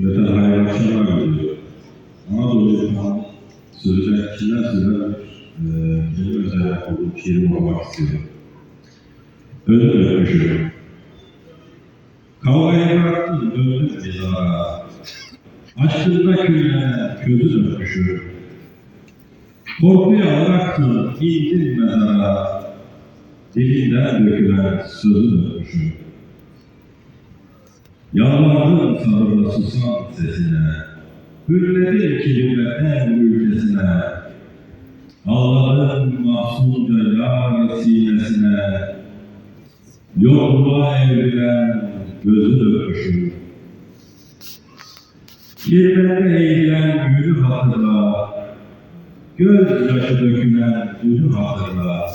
Cümleten hayırlı akşamlar diliyorum. Anadolu İlhan sözler, kişiler sözler e, benim özel olduğum şiirim olmak istiyorum. Özür öpüşüyorum. Kavgayı bıraktım, döndüm mezara. Aşkında küllenen közü öpüşüyorum. Korkuya bıraktım, indim mezara. Dilinden dökülen sözü öpüşüyorum. Yalvardım sabırla susam sesine, Hürledim kilime en ülkesine, Ağladım mahzunca yar sinesine, Yokluğa evrilen gözü dökmüşüm. Kirvede eğilen gülü hatırla, Göz yaşı dökülen gülü hatırla,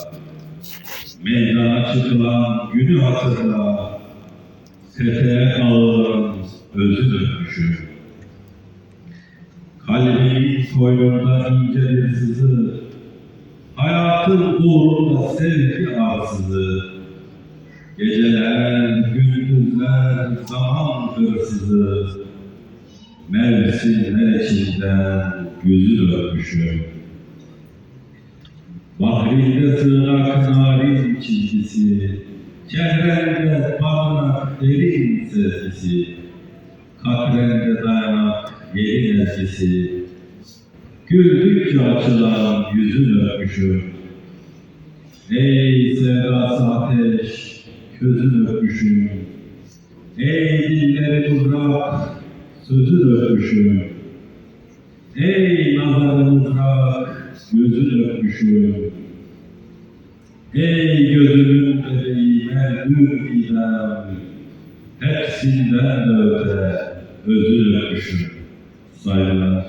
Meydana çıkılan günü hatırla, Sete ağıran özü dönmüşüm. Kalbimin koynunda ince bir sızı, Hayatın uğrunda sevgi arsızı, Geceler, gündüzler, zaman hırsızı, Mevsimler içinden yüzü dönmüşüm. Bahrinde sığınak narin çizgisi, Çehrende barınak derin sesisi, Katrende dayanak yerin ezgisi, Güldükçe açılan yüzün öpmüşüm. Ey sevdası ateş, közün öpmüşüm. Ey dilleri bırak, sözün öpmüşüm. Ey nazarı mızrak, gözün öpmüşüm. Ey gözümün bebeği mevlüm idam, hepsinden de öte özün öpmüşüm. Saygılar.